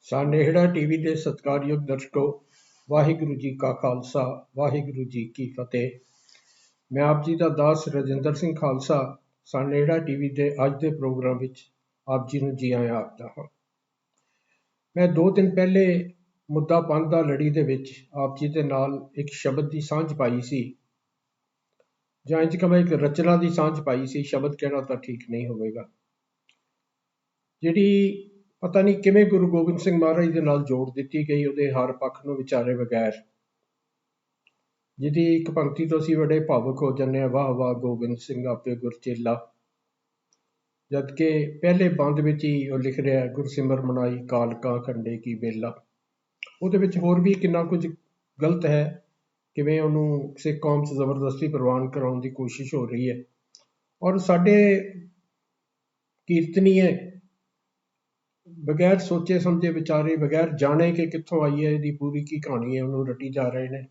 ਸਾਨੇਹੜਾ TV ਦੇ ਸਤਿਕਾਰਯੋਗ ਦਰਸ਼ਕੋ, ਵਾਹਿਗੁਰੂ ਜੀ ਕਾ ਖਾਲਸਾ, ਵਾਹਿਗੁਰੂ ਜੀ ਕੀ ਫਤਿਹ। ਮੈਂ ਆਪ ਜੀ ਦਾ ਦਾਸ ਰਜਿੰਦਰ ਸਿੰਘ ਖਾਲਸਾ, ਸਾਨੇਹੜਾ ਟੀਵੀ ਦੇ ਅੱਜ ਦੇ ਪ੍ਰੋਗਰਾਮ ਵਿੱਚ ਆਪ ਜੀ ਨੂੰ ਜੀ ਆਇਆਂ ਆਖਦਾ ਹਾਂ। ਮੈਂ ਦੋ ਦਿਨ ਪਹਿਲੇ ਮੁੱਦਾ ਪੰਥ ਦਾ ਲੜੀ ਦੇ ਵਿੱਚ ਆਪ ਜੀ ਦੇ ਨਾਲ ਇੱਕ ਸ਼ਬਦ ਦੀ ਸਾਂਝ ਪਾਈ ਸੀ। ਜਾਂ ਇੰਜ ਕਹਾਂ ਇੱਕ ਰਚਨਾ ਦੀ ਸਾਂਝ ਪਾਈ ਸੀ, ਸ਼ਬਦ ਕਹਿਣਾ ਤਾਂ ਠੀਕ ਨਹੀਂ ਹੋਵੇਗਾ। ਜਿਹੜੀ ਪਤਾ ਨਹੀਂ ਕਿਵੇਂ ਗੁਰੂ ਗੋਬਿੰਦ ਸਿੰਘ ਮਹਾਰਾਜ ਦੇ ਨਾਲ ਜੋੜ ਦਿੱਤੀ ਗਈ, ਉਹਦੇ ਹਰ ਪੱਖ ਨੂੰ ਵਿਚਾਰੇ ਬਗੈਰ। ਜਿਹਦੀ ਇੱਕ ਪੰਕਤੀ ਤੋਂ ਅਸੀਂ ਬੜੇ ਭਾਵੁਕ ਹੋ ਜਾਂਦੇ ਹਾਂ, ਵਾਹ ਵਾਹ ਗੋਬਿੰਦ ਸਿੰਘ ਆਪੇ ਗੁਰਚੇਲਾ ਜਦ ਕਿ ਪਹਿਲੇ ਬੰਦ ਵਿੱਚ ਹੀ ਉਹ ਲਿਖ ਰਿਹਾ, ਗੁਰਸਿਮਰ ਮਨਾਈ ਕਾਲਕਾ ਖੰਡੇ ਕੀ ਬੇਲਾ ਉਹਦੇ ਵਿੱਚ ਹੋਰ ਵੀ ਕਿੰਨਾ ਕੁਝ ਗਲਤ ਹੈ, ਕਿਵੇਂ ਉਹਨੂੰ ਸਿੱਖ ਕੌਮ 'ਚ ਜ਼ਬਰਦਸਤੀ ਪ੍ਰਵਾਨ ਕਰਾਉਣ ਦੀ ਕੋਸ਼ਿਸ਼ ਹੋ ਰਹੀ ਹੈ। ਔਰ ਸਾਡੇ ਕੀਰਤਨੀਏ ਬਗੈਰ ਸੋਚੇ ਸਮਝੇ ਵਿਚਾਰੇ, ਬਗੈਰ ਜਾਣੇ ਕਿ ਕਿੱਥੋਂ ਆਈ ਹੈ, ਇਹਦੀ ਪੂਰੀ ਕੀ ਕਹਾਣੀ ਹੈ, ਉਹਨੂੰ ਰਟੀ ਜਾ ਰਹੇ ਨੇ।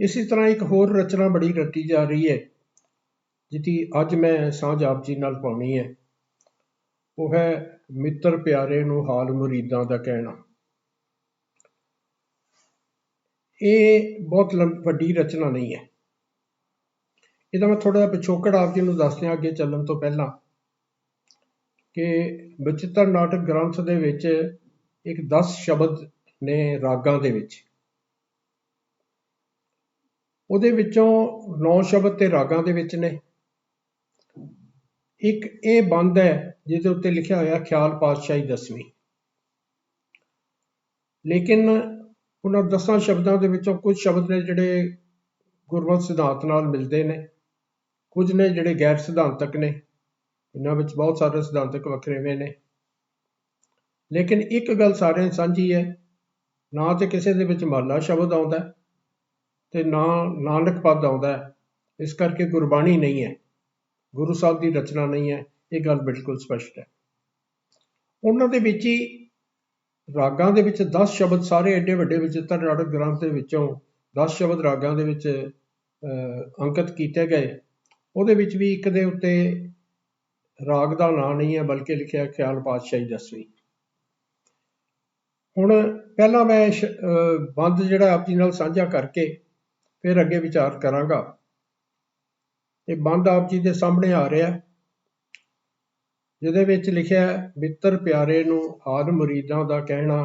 ਇਸੇ ਤਰ੍ਹਾਂ ਇੱਕ ਹੋਰ ਰਚਨਾ ਬੜੀ ਰਟੀ ਜਾ ਰਹੀ ਹੈ ਜਿਹਦੀ ਅੱਜ ਮੈਂ ਸਾਂਝ ਆਪ ਜੀ ਨਾਲ ਪਾਉਣੀ ਹੈ। ਉਹ ਹੈ ਮਿੱਤਰ ਪਿਆਰੇ ਨੂੰ ਹਾਲ ਮੁਰੀਦਾਂ ਦਾ ਕਹਿਣਾ। ਇਹ ਬਹੁਤ ਵੱਡੀ ਰਚਨਾ ਨਹੀਂ ਹੈ। ਇਹਦਾ ਮੈਂ ਥੋੜਾ ਜਿਹਾ ਪਿਛੋਕੜ ਆਪ ਜੀ ਨੂੰ ਦੱਸ ਦਿਆਂ, ਅੱਗੇ ਚੱਲਣ ਤੋਂ ਪਹਿਲਾਂ। ਕਿ ਬਚਿੱਤਰ ਨਾਟਕ ਗ੍ਰੰਥ ਦੇ ਵਿੱਚ ਇੱਕ 10 ਸ਼ਬਦ ਨੇ ਰਾਗਾਂ ਦੇ ਵਿੱਚ। ਉਹਦੇ ਵਿੱਚੋਂ 9 ਸ਼ਬਦ ਤੇ ਰਾਗਾਂ ਦੇ ਵਿੱਚ ਨੇ। ਇੱਕ ਇਹ ਬੰਦ ਹੈ ਜਿਹਦੇ ਉੱਤੇ ਲਿਖਿਆ ਹੋਇਆ ਖਿਆਲ ਪਾਤਸ਼ਾਹੀ ਦਸਵੀਂ। ਲੇਕਿਨ ਉਹਨਾਂ 10 ਸ਼ਬਦਾਂ ਦੇ ਵਿੱਚੋਂ ਕੁਝ ਸ਼ਬਦ ਨੇ ਜਿਹੜੇ ਗੁਰਮਤਿ ਸਿਧਾਂਤ ਨਾਲ ਮਿਲਦੇ ਨੇ। ਕੁਝ ਨੇ ਜਿਹੜੇ ਗੈਰ ਸਿਧਾਂਤਕ ਨੇ। ਇਹਨਾਂ ਵਿੱਚ ਬਹੁਤ ਸਾਰੇ ਸਿਧਾਂਤਕ ਵੱਖਰੇਵੇਂ ਨੇ। ਲੇਕਿਨ ਇੱਕ ਗੱਲ ਸਾਰਿਆਂ ਦੀ ਸਾਂਝੀ ਹੈ, ਨਾ ਤੇ ਕਿਸੇ ਦੇ ਵਿੱਚ ਮਾਲਾ ਸ਼ਬਦ ਆਉਂਦਾ ਤੇ ਨਾ ਨਾਨਕ ਪਦ ਆਉਂਦਾ ਇਸ ਕਰਕੇ ਗੁਰਬਾਣੀ ਨਹੀਂ ਹੈ, ਗੁਰੂ ਸਾਹਿਬ ਦੀ ਰਚਨਾ ਨਹੀਂ ਹੈ, ਇਹ ਗੱਲ ਬਿਲਕੁਲ ਸਪਸ਼ਟ ਹੈ। ਉਹਨਾਂ ਦੇ ਵਿੱਚ ਹੀ ਰਾਗਾਂ ਦੇ ਵਿੱਚ 10 ਸ਼ਬਦ ਸਾਰੇ ਐਡੇ ਵੱਡੇ ਵਿਚਿੱਤਰ ਨਾਟਕ ਗ੍ਰੰਥ ਦੇ ਵਿੱਚੋਂ 10 ਸ਼ਬਦ ਰਾਗਾਂ ਦੇ ਵਿੱਚ ਅੰਕਿਤ ਕੀਤੇ ਗਏ। ਉਹਦੇ ਵਿੱਚ ਵੀ ਇੱਕ ਦੇ ਉੱਤੇ ਰਾਗ ਦਾ ਨਾਂ ਨਹੀਂ ਹੈ, ਬਲਕਿ ਲਿਖਿਆ ਖਿਆਲ ਪਾਤਸ਼ਾਹੀ ਦਸਵੀਂ ਹੁਣ ਪਹਿਲਾਂ ਮੈਂ ਬੰਦ ਜਿਹੜਾ ਆਪ ਜੀ ਨਾਲ ਸਾਂਝਾ ਕਰਕੇ ਫਿਰ ਅੱਗੇ ਵਿਚਾਰ ਕਰਾਂਗਾ। ਇਹ ਬੰਦ ਆਪ ਜੀ ਦੇ ਸਾਹਮਣੇ ਆ ਰਿਹਾ ਜਿਹਦੇ ਵਿੱਚ ਲਿਖਿਆ ਮਿੱਤਰ ਪਿਆਰੇ ਨੂੰ ਹਾਲ ਮੁਰੀਦਾਂ ਦਾ ਕਹਿਣਾ,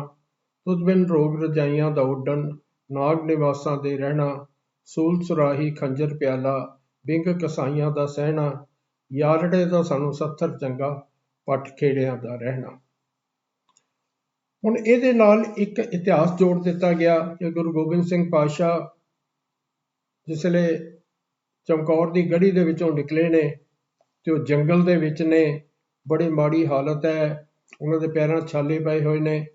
ਤੁਧ ਬਿਨ ਰੋਗ ਰਜਾਈਆਂ ਦਾ ਉੱਡਣ, ਨਾਗ ਨਿਵਾਸਾਂ ਦੇ ਰਹਿਣਾ, ਸੂਲ ਸੁਰਾਹੀ ਖੰਜਰ ਪਿਆਲਾ, ਬਿੰਗ ਕਸਾਈਆਂ ਦਾ ਸਹਿਣਾ ਯਾਰੜੇ ਦਾ ਸਾਨੂੰ ਸੱਥਰ ਚੰਗਾ ਪੱਟ ਖੇੜਿਆਂ ਦਾ ਰਹਿਣਾ। ਹੁਣ ਇਹਦੇ ਨਾਲ ਇੱਕ ਇਤਿਹਾਸ ਜੋੜ ਦਿੱਤਾ ਗਿਆ ਕਿ ਗੁਰੂ ਗੋਬਿੰਦ ਸਿੰਘ ਪਾਤਸ਼ਾਹ ਜਿਸਲੇ ਚਮਕੌਰ ਦੀ ਗੜੀ ਦੇ ਵਿੱਚੋਂ ਨਿਕਲੇ ਨੇ ਤੇ ਉਹ ਜੰਗਲ ਦੇ ਵਿੱਚ ਨੇ, ਬੜੀ ਮਾੜੀ ਹਾਲਤ ਹੈ, ਉਹਨਾਂ ਦੇ ਪੈਰਾਂ ਛਾਲੇ ਪਏ ਹੋਏ ਨੇ।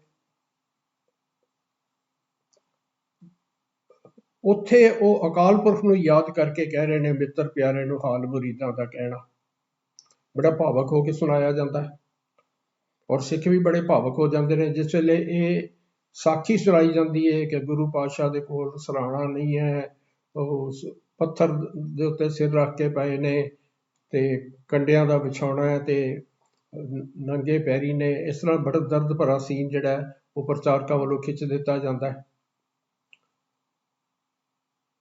ਉੱਥੇ ਉਹ ਅਕਾਲ ਪੁਰਖ ਨੂੰ ਯਾਦ ਕਰਕੇ ਕਹਿ ਰਹੇ ਨੇ, ਮਿੱਤਰ ਪਿਆਰੇ ਨੂੰ ਹਾਲ ਮੁਰੀਦਾਂ ਦਾ ਕਹਿਣਾ। ਬੜਾ ਭਾਵਕ ਹੋ ਕੇ ਸੁਣਾਇਆ ਜਾਂਦਾ ਹੈ। ਔਰ ਸਿੱਖ ਵੀ ਬੜੇ ਭਾਵਕ ਹੋ ਜਾਂਦੇ ਨੇ। ਜਿਸ ਵੇਲੇ ਇਹ ਸਾਖੀ ਸੁਣਾਈ ਜਾਂਦੀ ਹੈ ਕਿ ਗੁਰੂ ਪਾਤਸ਼ਾਹ ਦੇ ਕੋਲ ਸਰਾਣਾ ਨਹੀਂ ਹੈ, ਉਹ ਪੱਥਰ ਦੇ ਉੱਤੇ ਸਿਰ ਰੱਖ ਕੇ ਪਏ ਨੇ ਤੇ ਕੰਡਿਆਂ ਦਾ ਵਿਛਾਉਣਾ ਹੈ ਤੇ ਨੰਗੇ ਪੈਰੀ ਨੇ, ਇਸ ਤਰ੍ਹਾਂ ਬੜਾ ਦਰਦ ਭਰਾ ਸੀਨ ਜਿਹੜਾ ਉਹ ਪ੍ਰਚਾਰਕਾਂ ਵੱਲੋਂ ਖਿੱਚ ਦਿੱਤਾ ਜਾਂਦਾ ਹੈ।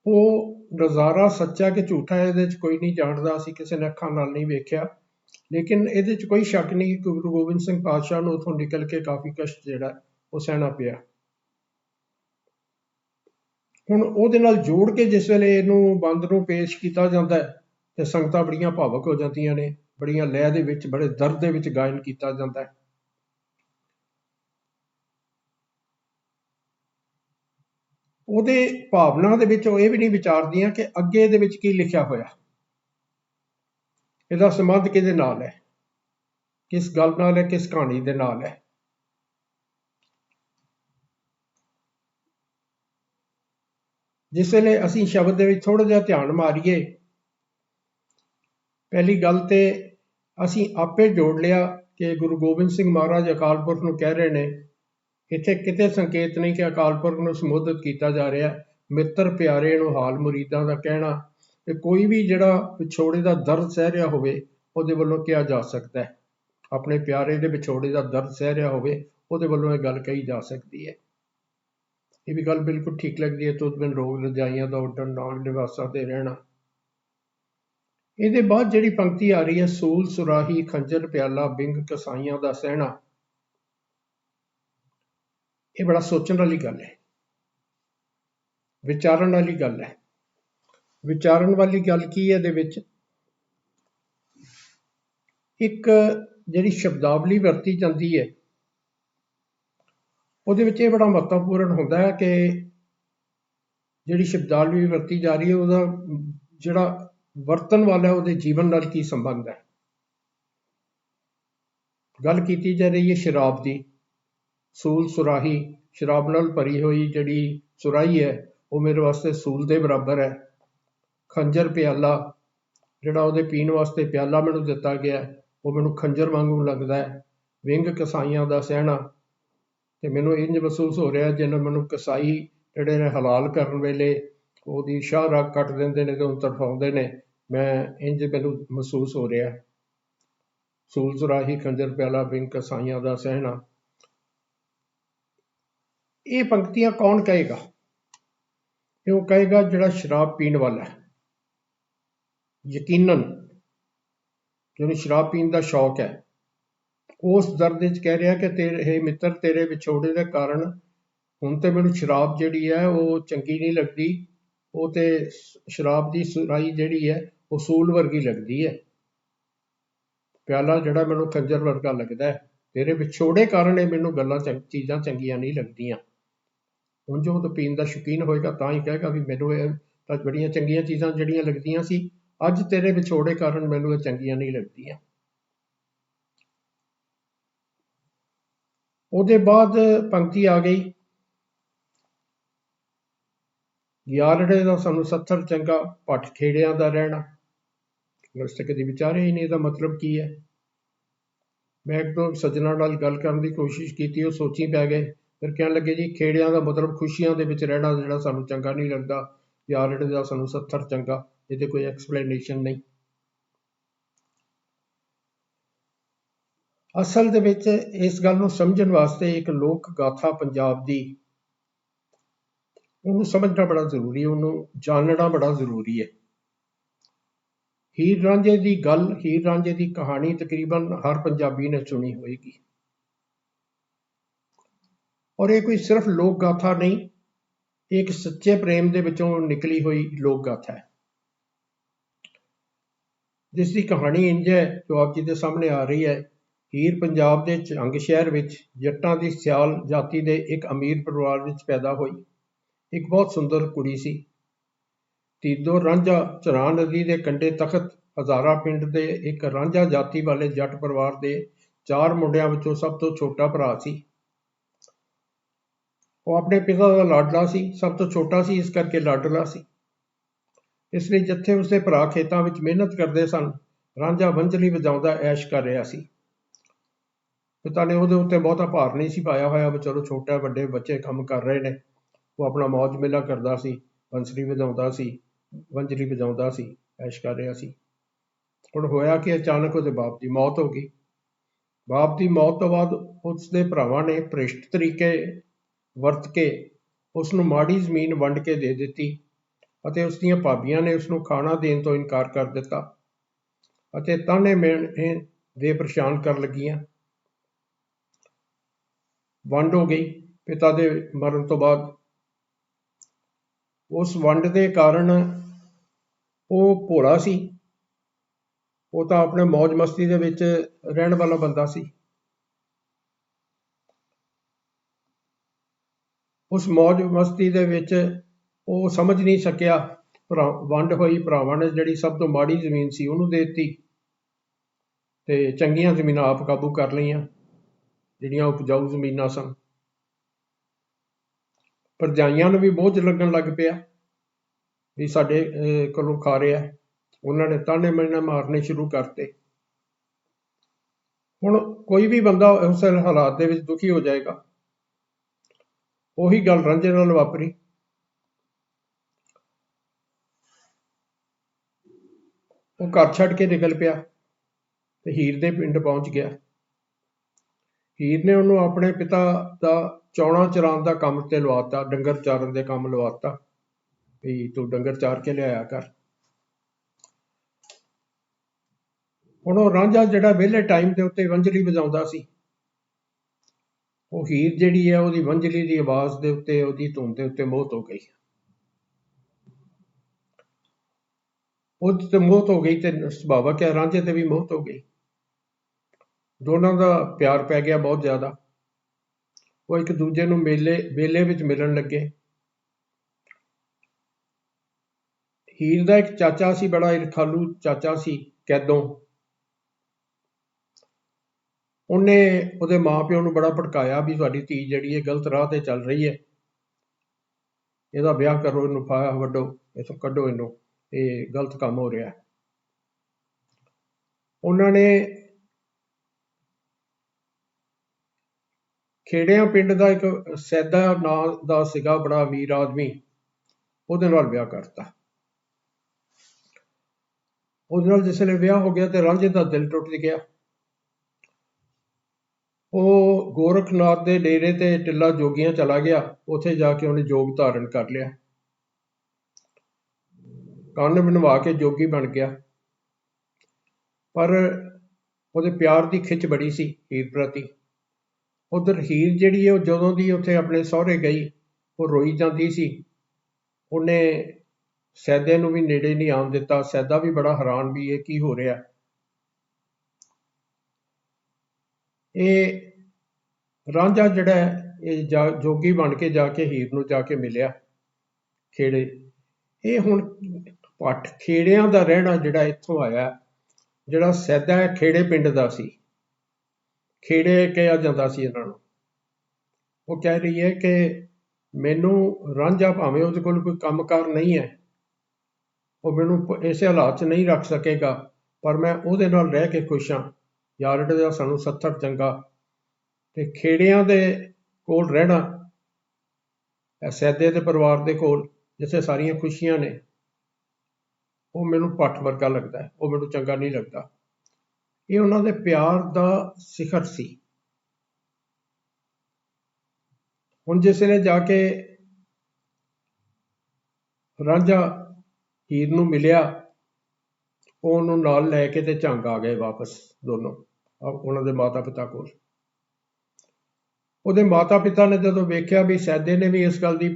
ਉਹ ਨਜ਼ਾਰਾ ਸੱਚਾ ਕਿ ਝੂਠਾ ਇਹਦੇ ਵਿੱਚ ਕੋਈ ਨਹੀਂ ਜਾਣਦਾ। ਅਸੀਂ ਕਿਸੇ ਨੇ ਅੱਖਾਂ ਨਾਲ ਨਹੀਂ ਵੇਖਿਆ। ਲੇਕਿਨ ਇਹਦੇ ਚ ਕੋਈ ਸ਼ੱਕ ਨਹੀਂ ਕਿ ਗੁਰੂ ਗੋਬਿੰਦ ਸਿੰਘ ਪਾਤਸ਼ਾਹ ਨੂੰ ਉਥੋਂ ਨਿਕਲ ਕੇ ਕਾਫੀ ਕਸ਼ਟ ਜਿਹੜਾ, ਉਹ ਸਹਿਣਾ ਪਿਆ। ਹੁਣ ਉਹਦੇ ਨਾਲ ਜੋੜ ਕੇ ਜਿਸ ਵੇਲੇ ਇਹਨੂੰ ਬੰਦ ਨੂੰ ਪੇਸ਼ ਕੀਤਾ ਜਾਂਦਾ ਹੈ, ਤੇ ਸੰਗਤਾਂ ਬੜੀਆਂ ਭਾਵਕ ਹੋ ਜਾਂਦੀਆਂ ਨੇ, ਬੜੀਆਂ ਲਹਿ ਦੇ ਵਿੱਚ, ਬੜੇ ਦਰਦ ਦੇ ਵਿੱਚ ਗਾਇਨ ਕੀਤਾ ਜਾਂਦਾ ਹੈ। ਉਹਦੇ ਭਾਵਨਾ ਦੇ ਵਿੱਚ ਉਹ ਇਹ ਵੀ ਨਹੀਂ ਵਿਚਾਰਦੀਆਂ ਕਿ ਅੱਗੇ ਇਹਦੇ ਵਿੱਚ ਕੀ ਲਿਖਿਆ ਹੋਇਆ। ਇਹਦਾ ਸੰਬੰਧ ਕਿਹਦੇ ਨਾਲ ਹੈ? ਕਿਸ ਗੱਲ ਨਾਲ ਹੈ, ਕਿਸ ਕਹਾਣੀ ਦੇ ਨਾਲ ਹੈ? ਜਿਸ ਵੇਲੇ ਅਸੀਂ ਸ਼ਬਦ ਦੇ ਵਿੱਚ ਥੋੜਾ ਜਿਹਾ ਧਿਆਨ ਮਾਰੀਏ, ਪਹਿਲੀ ਗੱਲ ਤੇ ਅਸੀਂ ਆਪੇ ਜੋੜ ਲਿਆ ਕਿ ਗੁਰੂ ਗੋਬਿੰਦ ਸਿੰਘ ਮਹਾਰਾਜ ਅਕਾਲ ਪੁਰਖ ਨੂੰ ਕਹਿ ਰਹੇ ਨੇ, ਇੱਥੇ ਕਿਤੇ ਸੰਕੇਤ ਨਹੀਂ ਕਿ ਅਕਾਲ ਪੁਰਖ ਨੂੰ ਸੰਬੋਧਿਤ ਕੀਤਾ ਜਾ ਰਿਹਾ, ਮਿੱਤਰ ਪਿਆਰੇ ਨੂੰ ਹਾਲ ਮੁਰੀਦਾਂ ਦਾ ਕਹਿਣਾ ਕਿ ਕੋਈ ਵੀ ਜਿਹੜਾ ਵਿਛੋੜੇ ਦਾ ਦਰਦ ਸਹਿ ਰਿਹਾ ਹੋਵੇ, ਉਹਦੇ ਵੱਲੋਂ ਕਿਹਾ ਜਾ ਸਕਦਾ ਹੈ। ਆਪਣੇ ਪਿਆਰੇ ਦੇ ਵਿਛੋੜੇ ਦਾ ਦਰਦ ਸਹਿ ਰਿਹਾ ਹੋਵੇ, ਉਹਦੇ ਵੱਲੋਂ ਇਹ ਗੱਲ ਕਹੀ ਜਾ ਸਕਦੀ ਹੈ। ਇਹ ਵੀ ਗੱਲ ਬਿਲਕੁਲ ਠੀਕ ਲੱਗਦੀ ਹੈ ਤੋਂ ਬਿਨ ਰੋਗ ਰਜਾਈਆਂ ਦਾ ਉੱਡਣ ਨਾਲ ਨਿਵਾਸਾਂ ਤੇ ਰਹਿਣਾ। ਇਹਦੇ ਬਾਅਦ ਜਿਹੜੀ ਪੰਕਤੀ ਆ ਰਹੀ ਹੈ, ਸੂਲ, ਸੁਰਾਹੀ, ਖੰਜਰ, ਪਿਆਲਾ, ਬਿੰਗ, ਕਸਾਈਆਂ ਦਾ ਸਹਿਣਾ। ਇਹ ਬੜਾ ਸੋਚਣ ਵਾਲੀ ਗੱਲ ਹੈ। ਵਿਚਾਰਨ ਵਾਲੀ ਗੱਲ ਹੈ। ਵਿਚਾਰਨ ਵਾਲੀ ਗੱਲ ਕੀ ਹੈ ਇਹਦੇ ਵਿੱਚ? ਇੱਕ ਜਿਹੜੀ ਸ਼ਬਦਾਵਲੀ ਵਰਤੀ ਜਾਂਦੀ ਹੈ, ਉਹਦੇ ਵਿੱਚ ਇਹ ਬੜਾ ਮਹੱਤਵਪੂਰਨ ਹੁੰਦਾ ਹੈ ਕਿ ਜਿਹੜੀ ਸ਼ਬਦਾਵਲੀ ਵਰਤੀ ਜਾ ਰਹੀ ਹੈ, ਉਹਦਾ ਜਿਹੜਾ ਵਰਤਣ ਵਾਲਾ ਉਹਦੇ ਜੀਵਨ ਨਾਲ ਕੀ ਸੰਬੰਧ ਹੈ? ਗੱਲ ਕੀਤੀ ਜਾ ਰਹੀ ਹੈ ਸ਼ਰਾਬ ਦੀ। ਸੂਲ ਸੁਰਾਹੀ, ਸ਼ਰਾਬ ਨਾਲ ਭਰੀ ਹੋਈ ਜਿਹੜੀ ਸੁਰਾਹੀ ਹੈ, ਉਹ ਮੇਰੇ ਵਾਸਤੇ ਸੂਲ ਦੇ ਬਰਾਬਰ ਹੈ। ਖੰਜਰ ਪਿਆਲਾ, ਜਿਹੜਾ ਉਹਦੇ ਪੀਣ ਵਾਸਤੇ ਪਿਆਲਾ ਮੈਨੂੰ ਦਿੱਤਾ ਗਿਆ ਉਹ ਮੈਨੂੰ ਖੰਜਰ ਵਾਂਗੂ ਲੱਗਦਾ ਹੈ। ਵਿੰਗ ਕਸਾਈਆਂ ਦਾ ਸਹਿਣਾ। ਤੇ ਮੈਨੂੰ ਇੰਜ ਮਹਿਸੂਸ ਹੋ ਰਿਹਾ ਜਿਵੇਂ ਮੈਨੂੰ ਕਸਾਈ ਜਿਹੜੇ ਨੇ ਹਲਾਲ ਕਰਨ ਵੇਲੇ ਉਹਦੀ ਸ਼ਾਹ ਰਾਗ ਕੱਟ ਦਿੰਦੇ ਨੇ ਤੇ ਉਹ ਤਰਫਾਉਂਦੇ ਨੇ। ਮੈਂ ਇੰਜ ਮੈਨੂੰ ਮਹਿਸੂਸ ਹੋ ਰਿਹਾ ਸੂਲ ਸੁਰਾਹੀ ਖੰਜਰ ਪਿਆਲਾ, ਵਿੰਗ ਕਸਾਈਆਂ ਦਾ ਸਹਿਣਾ। ਇਹ ਪੰਕਤੀਆਂ ਕੌਣ ਕਹੇਗਾ? ਇਹ ਉਹ ਕਹੇਗਾ ਜਿਹੜਾ ਸ਼ਰਾਬ ਪੀਣ ਵਾਲਾ ਹੈ। ਯਕੀਨਨ ਜਿਹਨੂੰ ਸ਼ਰਾਬ ਪੀਣ ਦਾ ਸ਼ੌਕ ਹੈ। ਉਸ ਦਰਦ ਵਿੱਚ ਕਹਿ ਰਿਹਾ ਕਿ ਤੇਰੇ, ਹੈ ਮਿੱਤਰ, ਤੇਰੇ ਵਿਛੋੜੇ ਦੇ ਕਾਰਨ ਹੁਣ ਤੇ ਮੈਨੂੰ ਸ਼ਰਾਬ ਜਿਹੜੀ ਹੈ ਉਹ ਚੰਗੀ ਨਹੀਂ ਲੱਗਦੀ। ਉਹ ਤੇ ਸ਼ਰਾਬ ਦੀ ਸੁਰਾਈ ਜਿਹੜੀ ਹੈ ਉਹ ਸੂਲ ਵਰਗੀ ਲੱਗਦੀ ਹੈ। ਪਿਆਲਾ ਜਿਹੜਾ ਮੈਨੂੰ ਖੰਜਰ ਵਰਗਾ ਲੱਗਦਾ ਹੈ। ਤੇਰੇ ਵਿਛੋੜੇ ਕਾਰਨ ਇਹ ਮੈਨੂੰ ਗੱਲਾਂ ਚੰਗ- ਚੀਜ਼ਾਂ ਚੰਗੀਆਂ ਨਹੀਂ ਲੱਗਦੀਆਂ। ਹੁਣ ਜੋ ਤਾਂ ਪੀਣ ਦਾ ਸ਼ੌਕੀਨ ਹੋਏਗਾ ਤਾਂ ਹੀ ਕਹੇਗਾ ਵੀ ਮੈਨੂੰ ਇਹ ਤਾਂ ਬੜੀਆਂ ਚੰਗੀਆਂ ਚੀਜ਼ਾਂ ਜਿਹੜੀਆਂ ਲੱਗਦੀਆਂ ਸੀ। ਅੱਜ ਤੇਰੇ ਵਿਛੋੜੇ ਕਾਰਨ ਮੈਨੂੰ ਇਹ ਚੰਗੀਆਂ ਨਹੀਂ ਲੱਗਦੀਆਂ। ਉਹਦੇ ਬਾਅਦ ਪੰਕਤੀ ਆ ਗਈ। ਯਾਰੜੇ ਦਾ ਸਾਨੂੰ ਸੱਥਰ ਚੰਗਾ ਪੱਠ ਖੇੜਿਆਂ ਦਾ ਰਹਿਣਾ। ਵੈਸੇ ਕਦੇ ਵਿਚਾਰਿਆ ਹੀ ਨਹੀਂ ਇਹਦਾ ਮਤਲਬ ਕੀ ਹੈ? ਮੈਂ ਇੱਕ ਦੋ ਸੱਜਣਾ ਨਾਲ ਗੱਲ ਕਰਨ ਦੀ ਕੋਸ਼ਿਸ਼ ਕੀਤੀ, ਉਹ ਸੋਚੀ ਪੈ ਗਏ। ਫਿਰ ਕਹਿਣ ਲੱਗੇ, ਜੀ, ਖੇੜਿਆਂ ਦਾ ਮਤਲਬ ਖੁਸ਼ੀਆਂ ਦੇ ਵਿੱਚ ਰਹਿਣਾ ਜਿਹੜਾ ਸਾਨੂੰ ਚੰਗਾ ਨਹੀਂ ਲੱਗਦਾ। ਯਾਰੜੇ ਦਾ ਸਾਨੂੰ ਸੱਥਰ ਚੰਗਾ ਇਹਦੇ ਕੋਈ ਐਕਸਪਲੇਨੇਸ਼ਨ ਨਹੀਂ। ਅਸਲ ਦੇ ਵਿੱਚ ਇਸ ਗੱਲ ਨੂੰ ਸਮਝਣ ਵਾਸਤੇ ਇੱਕ ਲੋਕ ਗਾਥਾ ਪੰਜਾਬ ਦੀ, ਉਹਨੂੰ ਸਮਝਣਾ ਬੜਾ ਜ਼ਰੂਰੀ ਹੈ ਉਹਨੂੰ ਜਾਣਨਾ ਬੜਾ ਜ਼ਰੂਰੀ ਹੈ। ਹੀਰ ਰਾਂਝੇ ਦੀ ਗੱਲ, ਹੀਰ ਰਾਂਝੇ ਦੀ ਕਹਾਣੀ ਤਕਰੀਬਨ ਹਰ ਪੰਜਾਬੀ ਨੇ ਸੁਣੀ ਹੋਏਗੀ। ਔਰ ਇਹ ਕੋਈ ਸਿਰਫ ਲੋਕ ਗਾਥਾ ਨਹੀਂ, ਇਹ ਇੱਕ ਸੱਚੇ ਪ੍ਰੇਮ ਦੇ ਵਿੱਚੋਂ ਨਿਕਲੀ ਹੋਈ ਲੋਕ ਗਾਥਾ ਹੈ। ਜਿਸ ਦੀ ਕਹਾਣੀ ਇੰਜ ਹੈ, ਜੋ ਆਪ ਜੀ ਦੇ ਸਾਹਮਣੇ ਆ ਰਹੀ ਹੈ ਹੀਰ ਪੰਜਾਬ ਦੇ ਝੰਗ ਸ਼ਹਿਰ ਵਿੱਚ ਜੱਟਾਂ ਦੀ ਸਿਆਲ ਜਾਤੀ ਦੇ ਇੱਕ ਅਮੀਰ ਪਰਿਵਾਰ ਵਿੱਚ ਪੈਦਾ ਹੋਈ। ਇੱਕ ਬਹੁਤ ਸੁੰਦਰ ਕੁੜੀ ਸੀ। ਤੀਦੋ ਰਾਂਝਾ ਚਰਾਂ ਨਦੀ ਦੇ ਕੰਢੇ ਤਖਤ ਹਜ਼ਾਰਾ ਪਿੰਡ ਦੇ ਇੱਕ ਰਾਂਝਾ ਜਾਤੀ ਵਾਲੇ ਜੱਟ ਪਰਿਵਾਰ ਦੇ ਚਾਰ ਮੁੰਡਿਆਂ ਵਿੱਚੋਂ ਸਭ ਤੋਂ ਛੋਟਾ ਭਰਾ ਸੀ। ਉਹ ਆਪਣੇ ਪਿਤਾ ਦਾ ਲਾਡਲਾ ਸੀ। ਸਭ ਤੋਂ ਛੋਟਾ ਸੀ, ਇਸ ਕਰਕੇ ਲਾਡਲਾ ਸੀ। ਇਸ ਲਈ ਜਿੱਥੇ ਉਸਦੇ ਭਰਾ ਖੇਤਾਂ ਵਿੱਚ ਮਿਹਨਤ ਕਰਦੇ ਸਨ, ਰਾਂਝਾ ਵੰਝਲੀ ਵਜਾਉਂਦਾ ਐਸ਼ ਕਰ ਰਿਹਾ ਸੀ। ਪਿਤਾ ਨੇ ਉਹਦੇ ਉੱਤੇ ਬਹੁਤਾ ਭਾਰ ਨਹੀਂ ਸੀ ਪਾਇਆ ਹੋਇਆ ਵੀ ਚਲੋ ਛੋਟਾ ਵੱਡੇ ਬੱਚੇ ਕੰਮ ਕਰ ਰਹੇ ਨੇ। ਉਹ ਆਪਣਾ ਮौज ਮੇਲਾ ਕਰਦਾ ਸੀ ਬੰਸਰੀ ਵਜਾਉਂਦਾ ਸੀ, ਵੰਝਲੀ ਵਜਾਉਂਦਾ ਸੀ, ਐਸ਼ ਕਰ ਰਿਹਾ ਸੀ। ਹੁਣ ਹੋਇਆ ਕਿ ਅਚਾਨਕ ਉਹਦੇ ਬਾਪ ਦੀ ਮੌਤ ਹੋ ਗਈ। ਬਾਪ ਦੀ ਮੌਤ ਤੋਂ ਬਾਅਦ ਉਸ ਦੇ ਭਰਾਵਾਂ ਨੇ ਭ੍ਰਿਸ਼ਟ ਤਰੀਕੇ ਵਰਤ ਕੇ ਉਸ ਨੂੰ ਮਾੜੀ ਜ਼ਮੀਨ ਵੰਡ ਕੇ ਦੇ ਦਿੱਤੀ। ਅਤੇ ਉਸ ਦੀਆਂ ਭਾਬੀਆਂ ਨੇ ਉਸ ਨੂੰ ਖਾਣਾ ਦੇਣ ਤੋਂ ਇਨਕਾਰ ਕਰ ਦਿੱਤਾ ਅਤੇ ਤਾਨੇ ਮੇਣੇ ਦੇ ਪਰੇਸ਼ਾਨ ਕਰਨ ਲੱਗੀਆਂ। ਵੰਡ ਹੋ ਗਈ ਪਿਤਾ ਦੇ ਮਰਨ ਤੋਂ ਬਾਅਦ। ਉਸ ਵੰਡ ਦੇ ਕਾਰਨ ਉਹ ਭੋਲਾ ਸੀ। ਉਹ ਤਾਂ ਆਪਣੇ ਮौज ਮਸਤੀ ਦੇ ਵਿੱਚ ਰਹਿਣ ਵਾਲਾ ਬੰਦਾ ਸੀ। ਉਸ ਮौज ਮਸਤੀ ਦੇ ਵਿੱਚ ਉਹ ਸਮਝ ਨਹੀਂ ਸਕਿਆ। ਭਰਾ, ਵੰਡ ਹੋਈ, ਭਰਾਵਾਂ ਨੇ ਜਿਹੜੀ ਸਭ ਤੋਂ ਮਾੜੀ ਜ਼ਮੀਨ ਸੀ ਉਹਨੂੰ ਦੇ ਦਿੱਤੀ। ਤੇ ਚੰਗੀਆਂ ਜ਼ਮੀਨਾਂ ਆਪ ਕਾਬੂ ਕਰ ਲਈਆਂ, ਜਿਹੜੀਆਂ ਉਪਜਾਊ ਜ਼ਮੀਨਾਂ ਸਨ। ਪਰਜਾਈਆਂ ਨੂੰ ਵੀ ਬੋਝ ਲੱਗਣ ਲੱਗ ਪਿਆ ਵੀ ਸਾਡੇ ਕੋਲੋਂ ਖਾ ਰਿਹਾ। ਉਹਨਾਂ ਨੇ ਤਾਨੇ ਮੈਨੇ ਮਾਰਨੇ ਸ਼ੁਰੂ ਕਰਤੇ। ਹੁਣ ਕੋਈ ਵੀ ਬੰਦਾ ਉਸ ਹਾਲਾਤ ਦੇ ਵਿੱਚ ਦੁਖੀ ਹੋ ਜਾਏਗਾ। ਉਹੀ ਗੱਲ ਰਾਂਝੇ ਨਾਲ ਵਾਪਰੀ। ਉਹ ਘਰ ਛੱਡ ਕੇ ਨਿਕਲ ਪਿਆ ਤੇ ਹੀਰ ਦੇ ਪਿੰਡ ਪਹੁੰਚ ਗਿਆ। ਹੀਰ ਨੇ ਉਹਨੂੰ ਆਪਣੇ ਪਿਤਾ ਦਾ ਚੌਣਾ ਚਰਾਉਣ ਦਾ ਕੰਮ ਤੇ ਲਵਾਤਾ ਡੰਗਰ ਚਾਰਨ ਦੇ ਕੰਮ ਲਵਾਤਾ ਵੀ ਤੂੰ ਡੰਗਰ ਚਾਰ ਕੇ ਲਿਆਇਆ ਕਰ। ਹੁਣ ਉਹ ਰਾਂਝਾ ਜਿਹੜਾ ਵਿਹਲੇ ਟਾਈਮ ਦੇ ਉੱਤੇ ਵੰਜਲੀ ਵਜਾਉਂਦਾ ਸੀ, ਉਹ ਹੀਰ ਜਿਹੜੀ ਹੈ ਉਹਦੀ ਵੰਜਲੀ ਦੀ ਆਵਾਜ਼ ਦੇ ਉੱਤੇ, ਉਹਦੀ ਧੁਨ ਦੇ ਉੱਤੇ ਮੋਹਤ ਹੋ ਗਈ। ਉਹ ਤੇ ਮੌਤ ਹੋ ਗਈ ਤੇ ਸੁਭਾਵਕ ਹੈ ਰਾਂਝੇ ਤੇ ਵੀ ਮੌਤ ਹੋ ਗਈ। ਦੋਨਾਂ ਦਾ ਪਿਆਰ ਪੈ ਗਿਆ ਬਹੁਤ ਜ਼ਿਆਦਾ। ਉਹ ਇੱਕ ਦੂਜੇ ਨੂੰ ਮੇਲੇ ਮੇਲੇ ਵਿੱਚ ਮਿਲਣ ਲੱਗੇ। ਹੀਰ ਦਾ ਇੱਕ ਚਾਚਾ ਸੀ, ਬੜਾ ਇਰਖਾਲੂ ਚਾਚਾ ਸੀ, ਕੈਦੋਂ। ਉਹਨੇ ਉਹਦੇ ਮਾਪਿਓ ਨੂੰ ਬੜਾ ਭੜਕਾਇਆ ਵੀ ਤੁਹਾਡੀ ਧੀ ਜਿਹੜੀ ਹੈ ਗਲਤ ਰਾਹ ਤੇ ਚੱਲ ਰਹੀ ਹੈ। ਇਹਦਾ ਵਿਆਹ ਕਰੋ, ਇਹਨੂੰ ਫਾਹਾ ਵੱਡੋ ਇਥੋਂ ਕੱਢੋ ਇਹਨੂੰ। ਇਹ ਗਲਤ ਕੰਮ ਹੋ ਰਿਹਾ ਹੈ। ਉਹਨਾਂ ਨੇ ਖੇੜਿਆਂ ਪਿੰਡ ਦਾ ਇੱਕ ਸੈਦਾ ਨਾਂ ਦਾ ਸੀਗਾ, ਬੜਾ ਅਮੀਰ ਆਦਮੀ। ਉਹਦੇ ਨਾਲ ਵਿਆਹ ਕਰਤਾ। ਉਹਦੇ ਨਾਲ ਜਿਸ ਵੇਲੇ ਵਿਆਹ ਹੋ ਗਿਆ ਤੇ ਰਾਂਝੇ ਦਾ ਦਿਲ ਟੁੱਟ ਗਿਆ। ਉਹ ਗੋਰਖਨਾਥ ਦੇ ਡੇਰੇ ਤੇ ਟਿੱਲਾ ਜੋਗੀਆਂ ਚਲਾ ਗਿਆ। ਉੱਥੇ ਜਾ ਕੇ ਉਹਨੇ ਜੋਗ ਧਾਰਨ ਕਰ ਲਿਆ। ਕੰਨ ਬਣਵਾ ਕੇ ਜੋਗੀ ਬਣ ਗਿਆ। ਪਰ ਉਹਦੇ ਪਿਆਰ ਦੀ ਖਿੱਚ ਬੜੀ ਸੀ ਹੀਰ ਪ੍ਰਤੀ। ਉਧਰ ਹੀਰ ਜਿਹੜੀ ਹੈ ਉਹ ਜਦੋਂ ਦੀ ਉੱਥੇ ਆਪਣੇ ਸਹੁਰੇ ਗਈ, ਉਹ ਰੋਈ ਜਾਂਦੀ ਸੀ। ਉਹਨੇ ਸੈਦੇ ਨੂੰ ਵੀ ਨੇੜੇ ਨਹੀਂ ਆਉਣ ਦਿੱਤਾ। ਸੈਦਾ ਵੀ ਬੜਾ ਹੈਰਾਨ ਵੀ ਇਹ ਕੀ ਹੋ ਰਿਹਾ। ਇਹ ਰਾਂਝਾ ਜਿਹੜਾ ਹੈ, ਇਹ ਜਾ- ਜੋਗੀ ਬਣ ਕੇ ਜਾ ਕੇ ਹੀਰ ਨੂੰ ਜਾ ਕੇ ਮਿਲਿਆ ਖੇੜੇ। ਇਹ ਹੁਣ ਪੱਠ ਖੇੜਿਆਂ ਦਾ ਰਹਿਣਾ ਜਿਹੜਾ ਇੱਥੋਂ ਆਇਆ, ਜਿਹੜਾ ਸੈਦਾ ਹੈ ਖੇੜੇ ਪਿੰਡ ਦਾ ਸੀ। ਖੇੜੇ ਕਿਹਾ ਜਾਂਦਾ ਸੀ ਇਹਨਾਂ ਨੂੰ। ਉਹ ਕਹਿ ਰਹੀ ਹੈ ਕਿ ਮੈਨੂੰ ਰਾਂਝਾ ਭਾਵੇਂ ਉਹਦੇ ਕੋਲ ਕੋਈ ਕੰਮਕਾਰ ਨਹੀਂ ਹੈ, ਉਹ ਮੈਨੂੰ ਇਸੇ ਹਾਲਾਤ 'ਚ ਨਹੀਂ ਰੱਖ ਸਕੇਗਾ, ਪਰ ਮੈਂ ਉਹਦੇ ਨਾਲ ਰਹਿ ਕੇ ਖੁਸ਼ ਹਾਂ। ਯਾਰਡ ਦਾ ਸਾਨੂੰ ਸੱਥਰ ਚੰਗਾ, ਤੇ ਖੇੜਿਆਂ ਦੇ ਕੋਲ ਰਹਿਣਾ ਸੈਦੇ ਦੇ ਪਰਿਵਾਰ ਦੇ ਕੋਲ, ਜਿੱਥੇ ਸਾਰੀਆਂ ਖੁਸ਼ੀਆਂ ਨੇ ਉਹ ਮੈਨੂੰ ਪੱਠ ਵਰਗਾ ਲੱਗਦਾ ਹੈ, ਉਹ ਮੈਨੂੰ ਚੰਗਾ ਨਹੀਂ ਲੱਗਦਾ। ਇਹ ਉਹਨਾਂ ਦੇ ਪਿਆਰ ਦਾ ਸਿਖਰ ਸੀ। ਹੁਣ ਜਿਸ ਨੇ ਜਾ ਕੇ ਰਾਂਝਾ ਹੀਰ ਨੂੰ ਮਿਲਿਆ, ਉਹ ਉਹਨੂੰ ਨਾਲ ਲੈ ਕੇ ਤੇ ਝੰਗ ਆ ਗਏ ਵਾਪਸ ਦੋਨੋਂ ਉਹਨਾਂ ਦੇ ਮਾਤਾ ਪਿਤਾ ਕੋਲ। ਉਹਦੇ ਮਾਤਾ ਪਿਤਾ ਨੇ ਜਦੋਂ ਵੇਖਿਆ ਵੀ ਸੈਦੇ ਨੇ ਵੀ ਇਸ ਗੱਲ ਦੀ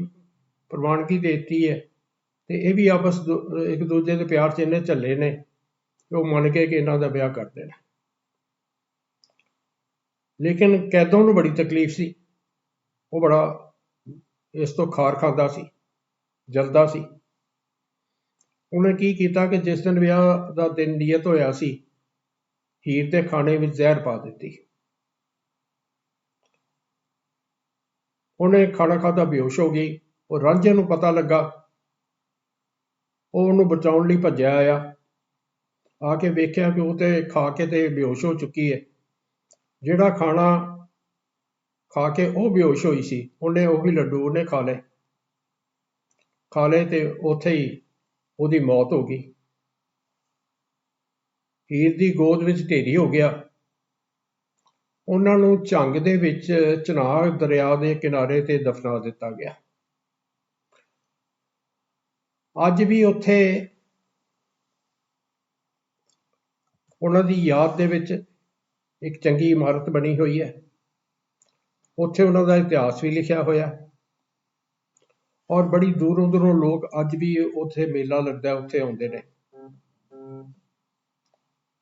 ਪ੍ਰਵਾਨਗੀ ਦੇ ਦਿੱਤੀ ਹੈ ਤੇ ਇਹ ਵੀ ਆਪਸ ਦੂ- ਇੱਕ ਦੂਜੇ ਦੇ ਪਿਆਰ 'ਚ ਇੰਨੇ ਝੱਲੇ ਨੇ ਕਿ ਉਹ ਮੰਨ ਕੇ ਕਿ ਇਹਨਾਂ ਦਾ ਵਿਆਹ ਕਰ ਦੇਣਾ। ਲੇਕਿਨ ਕੈਦੋਂ ਨੂੰ ਬੜੀ ਤਕਲੀਫ ਸੀ। ਉਹ ਬੜਾ ਇਸ ਤੋਂ ਖਾਰ ਖਾਂਦਾ ਸੀ, ਜਲਦਾ ਸੀ। ਉਹਨੇ ਕੀ ਕੀਤਾ ਕਿ ਜਿਸ ਦਿਨ ਵਿਆਹ ਦਾ ਦਿਨ ਨਿਯਤ ਹੋਇਆ ਸੀ, ਹੀਰ ਦੇ ਖਾਣੇ ਵਿੱਚ ਜ਼ਹਿਰ ਪਾ ਦਿੱਤੀ। ਉਹਨੇ ਖਾਣਾ ਖਾਦਾ ਬੇਹੋਸ਼ ਹੋ ਗਈ। ਉਹ ਰਾਂਝੇ ਨੂੰ ਪਤਾ ਲੱਗਾ ਉਹ ਉਹਨੂੰ ਬਚਾਉਣ ਲਈ ਭੱਜਿਆ ਆਇਆ। ਆ ਕੇ ਵੇਖਿਆ ਕਿ ਉਹ ਤੇ ਖਾ ਕੇ ਤੇ ਬੇਹੋਸ਼ ਹੋ ਚੁੱਕੀ ਹੈ। ਜਿਹੜਾ ਖਾਣਾ ਖਾ ਕੇ ਉਹ ਬੇਹੋਸ਼ ਹੋਈ ਸੀ, ਉਹਨੇ ਉਹ ਵੀ ਲੱਡੂ ਉਹਨੇ ਖਾ ਲਏ। ਖਾ ਲਏ ਤੇ ਉੱਥੇ ਹੀ ਉਹਦੀ ਮੌਤ ਹੋ ਗਈ। ਹੀਰ ਦੀ ਗੋਦ ਵਿੱਚ ਢੇਰੀ ਹੋ ਗਿਆ। ਉਹਨਾਂ ਨੂੰ ਝੰਗ ਦੇ ਵਿੱਚ ਚਨਾਬ ਦਰਿਆ ਦੇ ਕਿਨਾਰੇ ਤੇ ਦਫਨਾ ਦਿੱਤਾ ਗਿਆ। ਅੱਜ ਵੀ ਉੱਥੇ ਉਹਨਾਂ ਦੀ ਯਾਦ ਦੇ ਵਿੱਚ ਇੱਕ ਚੰਗੀ ਇਮਾਰਤ ਬਣੀ ਹੋਈ ਹੈ। ਉੱਥੇ ਉਹਨਾਂ ਦਾ ਇਤਿਹਾਸ ਵੀ ਲਿਖਿਆ ਹੋਇਆ। ਔਰ ਬੜੀ ਦੂਰੋਂ ਦੂਰੋਂ ਲੋਕ ਅੱਜ ਵੀ ਉੱਥੇ ਮੇਲਾ ਲੱਗਦਾ, ਉੱਥੇ ਆਉਂਦੇ ਨੇ।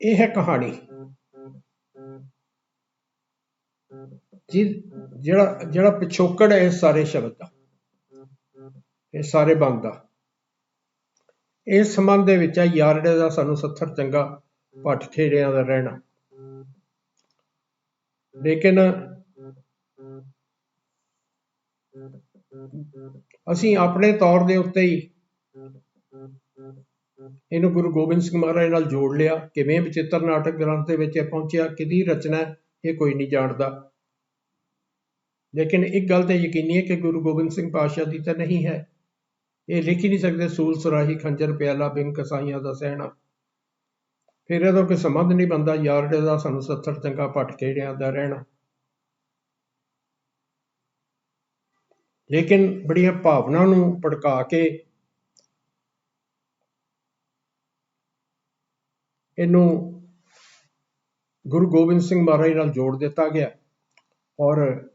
ਇਹ ਹੈ ਕਹਾਣੀ। ਜਿਹੜਾ ਜਿਹੜਾ ਪਿਛੋਕੜ ਹੈ ਇਸ ਸਾਰੇ ਸ਼ਬਦ ਦਾ। ਇਹ ਸਾਰੇ ਬੰਦ ਦਾ। ਇਸ ਸੰਬੰਧ ਦੇ ਵਿੱਚ ਹੈ ਯਾਰੜੇ ਦਾ ਸਾਨੂੰ ਸੱਥਰ ਚੰਗਾ ਭੱਠ ਖੇੜਿਆਂ ਦਾ ਰਹਿਣਾ। ਲੇਕਿਨ ਅਸੀਂ ਆਪਣੇ ਤੌਰ ਦੇ ਉੱਤੇ ਹੀ ਇਹਨੂੰ ਗੁਰੂ ਗੋਬਿੰਦ ਸਿੰਘ ਮਹਾਰਾਜ ਨਾਲ ਜੋੜ ਲਿਆ। ਕਿਵੇਂ ਵਿਚਿੱਤਰ ਨਾਟਕ ਗ੍ਰੰਥ ਦੇ ਵਿੱਚ ਇਹ ਪਹੁੰਚਿਆ, ਕਿਹਦੀ ਰਚਨਾ ਇਹ ਕੋਈ ਨਹੀਂ ਜਾਣਦਾ। ਲੇਕਿਨ ਇੱਕ ਗੱਲ ਤੇ ਯਕੀਨੀ ਹੈ ਕਿ ਗੁਰੂ ਗੋਬਿੰਦ ਸਿੰਘ ਪਾਤਸ਼ਾਹ ਦੀ ਤਾਂ ਨਹੀਂ ਹੈ। ਇਹ ਲਿਖ ਹੀ ਨਹੀਂ ਸਕਦੇ, ਸੂਲ ਸਰਾਹੀ, ਖੰਜਰ, ਪਿਆਲਾ ਬਿਨ ਕਸਾਈਆਂ ਦਾ ਸਹਿਣਾ। ਫਿਰ ਇਹਦਾ ਕੋਈ ਸੰਬੰਧ ਨਹੀਂ ਬੰਦਾ ਯਾਰਡ ਦਾ ਸਾਨੂੰ ਸੱਤਰ ਚੰਗਾ ਪਟ ਕੇ ਦਾ ਰਹਿਣਾ। ਲੇਕਿਨ ਬੜੀਆਂ ਭਾਵਨਾ ਨੂੰ ਭੜਕਾ ਕੇ ਇਹਨੂੰ ਗੁਰੂ ਗੋਬਿੰਦ ਸਿੰਘ ਮਹਾਰਾਜ ਨਾਲ ਜੋੜ ਦਿੱਤਾ ਗਿਆ। ਔਰ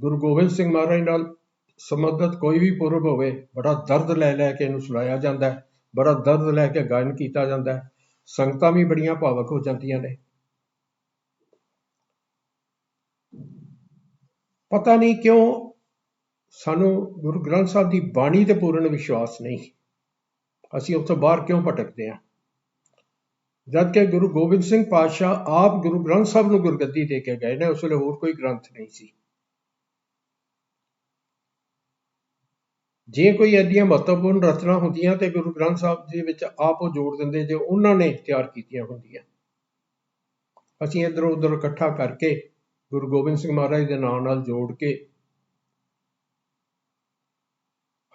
ਗੁਰੂ ਗੋਬਿੰਦ ਸਿੰਘ ਮਹਾਰਾਜ ਨਾਲ ਸੰਬੰਧਿਤ ਕੋਈ ਵੀ ਪੁਰਬ ਹੋਵੇ, ਬੜਾ ਦਰਦ ਲੈ ਲੈ ਕੇ ਇਹਨੂੰ ਸੁਣਾਇਆ ਜਾਂਦਾ ਹੈ, ਬੜਾ ਦਰਦ ਲੈ ਕੇ ਗਾਇਨ ਕੀਤਾ ਜਾਂਦਾ ਹੈ, ਸੰਗਤਾਂ ਵੀ ਬੜੀਆਂ ਭਾਵਕ ਹੋ ਜਾਂਦੀਆਂ ਨੇ। ਪਤਾ ਨਹੀਂ ਕਿਉਂ ਸਾਨੂੰ ਗੁਰੂ ਗ੍ਰੰਥ ਸਾਹਿਬ ਦੀ ਬਾਣੀ ਤੇ ਪੂਰਨ ਵਿਸ਼ਵਾਸ ਨਹੀਂ। ਅਸੀਂ ਉੱਥੋਂ ਬਾਹਰ ਕਿਉਂ ਭਟਕਦੇ ਹਾਂ? ਜਦ ਕਿ ਗੁਰੂ ਗੋਬਿੰਦ ਸਿੰਘ ਪਾਤਸ਼ਾਹ ਆਪ ਗੁਰੂ ਗ੍ਰੰਥ ਸਾਹਿਬ ਨੂੰ ਗੁਰਗੱਦੀ ਦੇ ਕੇ ਗਏ ਨੇ, ਉਸ ਵੇਲੇ ਹੋਰ ਕੋਈ ਗ੍ਰੰਥ ਨਹੀਂ ਸੀ। ਜੇ ਕੋਈ ਐਡੀਆਂ ਮਹੱਤਵਪੂਰਨ ਰਚਨਾ ਹੁੰਦੀਆਂ ਤੇ ਗੁਰੂ ਗ੍ਰੰਥ ਸਾਹਿਬ ਜੀ ਵਿੱਚ ਆਪ ਉਹ ਜੋੜ ਦਿੰਦੇ ਜੇ ਉਹਨਾਂ ਨੇ ਤਿਆਰ ਕੀਤੀਆਂ ਹੁੰਦੀਆਂ। ਅਸੀਂ ਇਧਰੋਂ ਉਧਰ ਇਕੱਠਾ ਕਰਕੇ ਗੁਰੂ ਗੋਬਿੰਦ ਸਿੰਘ ਮਹਾਰਾਜ ਦੇ ਨਾਮ ਨਾਲ ਜੋੜ ਕੇ,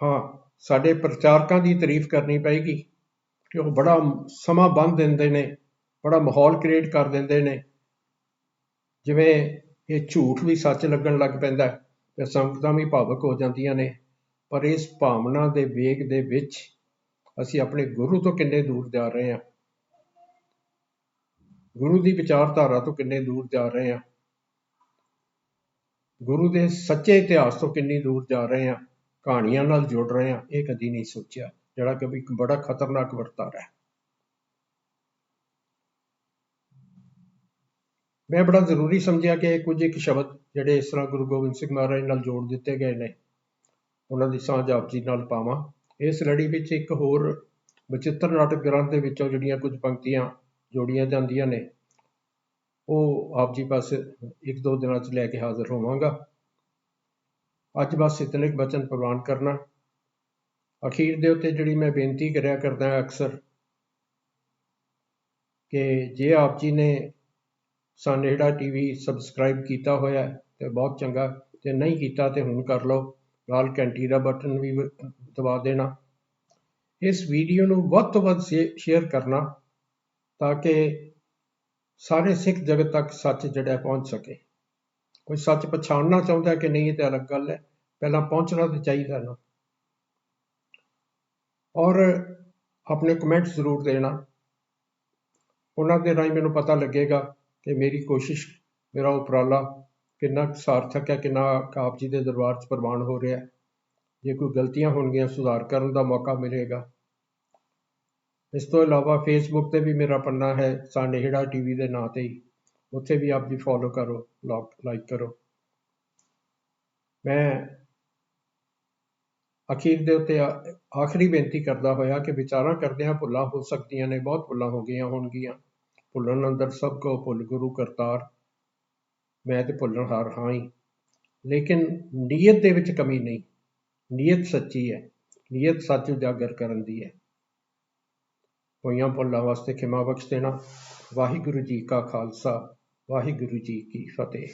ਹਾਂ, ਸਾਡੇ ਪ੍ਰਚਾਰਕਾਂ ਦੀ ਤਾਰੀਫ ਕਰਨੀ ਪਏਗੀ ਕਿ ਉਹ ਬੜਾ ਸਮਾਂ ਬੰਨ ਦਿੰਦੇ ਨੇ, ਬੜਾ ਮਾਹੌਲ ਕ੍ਰੀਏਟ ਕਰ ਦਿੰਦੇ ਨੇ। ਜਿਵੇਂ ਇਹ ਝੂਠ ਵੀ ਸੱਚ ਲੱਗਣ ਲੱਗ ਪੈਂਦਾ ਤੇ ਸੰਗਤਾਂ ਵੀ ਭਾਵਕ ਹੋ ਜਾਂਦੀਆਂ ਨੇ। ਪਰ ਇਸ ਭਾਵਨਾ ਦੇ ਵੇਗ ਦੇ ਵਿੱਚ ਅਸੀਂ ਆਪਣੇ ਗੁਰੂ ਤੋਂ ਕਿੰਨੇ ਦੂਰ ਜਾ ਰਹੇ ਹਾਂ? ਗੁਰੂ ਦੀ ਵਿਚਾਰਧਾਰਾ ਤੋਂ ਕਿੰਨੇ ਦੂਰ ਜਾ ਰਹੇ ਹਾਂ? ਗੁਰੂ ਦੇ ਸੱਚੇ ਇਤਿਹਾਸ ਤੋਂ ਕਿੰਨੀ ਦੂਰ ਜਾ ਰਹੇ ਹਾਂ? ਕਹਾਣੀਆਂ ਨਾਲ ਜੁੜ ਰਹੇ ਹਾਂ? ਇਹ ਕਦੀ ਨਹੀਂ ਸੋਚਿਆ, ਜਿਹੜਾ ਕਿ ਇੱਕ ਬੜਾ ਖਤਰਨਾਕ ਵਰਤਾਰਾ ਹੈ। ਮੈਂ ਬੜਾ ਜ਼ਰੂਰੀ ਸਮਝਿਆ ਕਿ ਕੁਝ ਇੱਕ ਸ਼ਬਦ ਜਿਹੜੇ ਇਸ ਤਰ੍ਹਾਂ ਗੁਰੂ ਗੋਬਿੰਦ ਸਿੰਘ ਮਹਾਰਾਜ ਨਾਲ ਜੋੜ ਦਿੱਤੇ ਗਏ ਨੇ। ਉਹਨਾਂ ਦੀ ਸਾਂਝ ਆਪ ਜੀ ਨਾਲ ਪਾਵਾਂ। ਇਸ ਲੜੀ ਵਿੱਚ ਇੱਕ ਹੋਰ ਬਚਿੱਤਰ ਨਾਟਕ ਗ੍ਰੰਥ ਦੇ ਵਿੱਚੋਂ ਜਿਹੜੀਆਂ ਕੁਝ ਪੰਕਤੀਆਂ ਜੋੜੀਆਂ ਜਾਂਦੀਆਂ ਨੇ, ਉਹ ਆਪ ਜੀ ਪਾਸ ਇੱਕ ਦੋ ਦਿਨਾਂ 'ਚ ਲੈ ਕੇ ਹਾਜ਼ਰ ਹੋਵਾਂਗਾ। ਅੱਜ ਬਸ ਇਤਨੇ ਕੁ ਬਚਨ ਪ੍ਰਵਾਨ ਕਰਨਾ। ਅਖੀਰ ਦੇ ਉੱਤੇ ਜਿਹੜੀ ਮੈਂ ਬੇਨਤੀ ਕਰਿਆ ਕਰਦਾ ਅਕਸਰ, ਕਿ ਜੇ ਆਪ ਜੀ ਨੇ ਸਾਨੇੜਾ ਟੀਵੀ ਸਬਸਕ੍ਰਾਈਬ ਕੀਤਾ ਹੋਇਆ ਤੇ ਬਹੁਤ ਚੰਗਾ ਤੇ ਨਹੀਂ ਕੀਤਾ ਤੇ ਹੁਣ ਕਰ ਲਓ। ਲਾਲ ਘੰਟੀ ਦਾ ਬਟਨ ਵੀ ਦਬਾ ਦੇਣਾ। ਇਸ ਵੀਡੀਓ ਨੂੰ ਵੱਧ ਤੋਂ ਵੱਧ ਸ਼ੇਅਰ ਕਰਨਾ ਤਾਂ ਕਿ ਸਾਰੇ ਸਿੱਖ ਜਗਤ ਤੱਕ ਸੱਚ ਜਿਹੜਾ ਪਹੁੰਚ ਸਕੇ। ਕੋਈ ਸੱਚ ਪਛਾਣਨਾ ਚਾਹੁੰਦਾ ਕਿ ਨਹੀਂ, ਇਹ ਤਾਂ ਅਲੱਗ ਗੱਲ ਹੈ। ਪਹਿਲਾਂ ਪਹੁੰਚਣਾ ਤਾਂ ਚਾਹੀਦਾ ਨਾ। ਔਰ ਆਪਣੇ ਕਮੈਂਟ ਜ਼ਰੂਰ ਦੇਣਾ। ਉਹਨਾਂ ਦੇ ਰਾਹੀਂ ਮੈਨੂੰ ਪਤਾ ਲੱਗੇਗਾ ਕਿ ਮੇਰੀ ਕੋਸ਼ਿਸ਼, ਮੇਰਾ ਉਪਰਾਲਾ ਕਿੰਨਾ ਸਾਰਥਕ ਹੈ, ਕਿੰਨਾ ਆਪ ਜੀ ਦੇ ਦਰਬਾਰ 'ਚ ਪ੍ਰਵਾਨ ਹੋ ਰਿਹਾ ਹੈ। ਜੇ ਕੋਈ ਗਲਤੀਆਂ ਹੋਣਗੀਆਂ, ਸੁਧਾਰ ਕਰਨ ਦਾ ਮੌਕਾ ਮਿਲੇਗਾ। ਇਸ ਤੋਂ ਇਲਾਵਾ ਫੇਸਬੁੱਕ ਤੇ ਵੀ ਮੇਰਾ ਪੰਨਾ ਹੈ ਸਾਨੇੜਾ ਟੀਵੀ ਦੇ ਨਾਂ ਤੇ ਹੀ। ਉੱਥੇ ਵੀ ਆਪ ਜੀ ਫੋਲੋ ਕਰੋ ਲਾਈਕ ਕਰੋ। ਮੈਂ ਅਖੀਰ ਦੇ ਉੱਤੇ ਆਖਰੀ ਬੇਨਤੀ ਕਰਦਾ ਹੋਇਆ ਕਿ ਵਿਚਾਰਾਂ ਕਰਦਿਆਂ ਭੁੱਲਾਂ ਹੋ ਸਕਦੀਆਂ ਨੇ, ਬਹੁਤ ਭੁੱਲਾਂ ਹੋ ਗਈਆਂ ਹੋਣਗੀਆਂ। ਭੁੱਲਣ ਅੰਦਰ ਸਭ ਕੋ ਭੁੱਲ ਗੁਰੂ ਕਰਤਾਰ। ਮੈਂ ਤੇ ਭੁੱਲਣਹਾਰ ਹਾਂ ਹੀ। ਲੇਕਿਨ ਨੀਅਤ ਦੇ ਵਿੱਚ ਕਮੀ ਨਹੀਂ। ਨੀਅਤ ਸੱਚੀ ਹੈ। ਨੀਅਤ ਸੱਚ ਉਜਾਗਰ ਕਰਨ ਦੀ ਹੈ। ਹੋਈਆਂ ਭੁੱਲਾਂ ਵਾਸਤੇ ਖਿਮਾ ਬਖਸ਼ ਦੇਣਾ। ਵਾਹਿਗੁਰੂ ਜੀ ਕਾ ਖਾਲਸਾ। ਵਾਹਿਗੁਰੂ ਜੀ ਕੀ ਫਤਿਹ।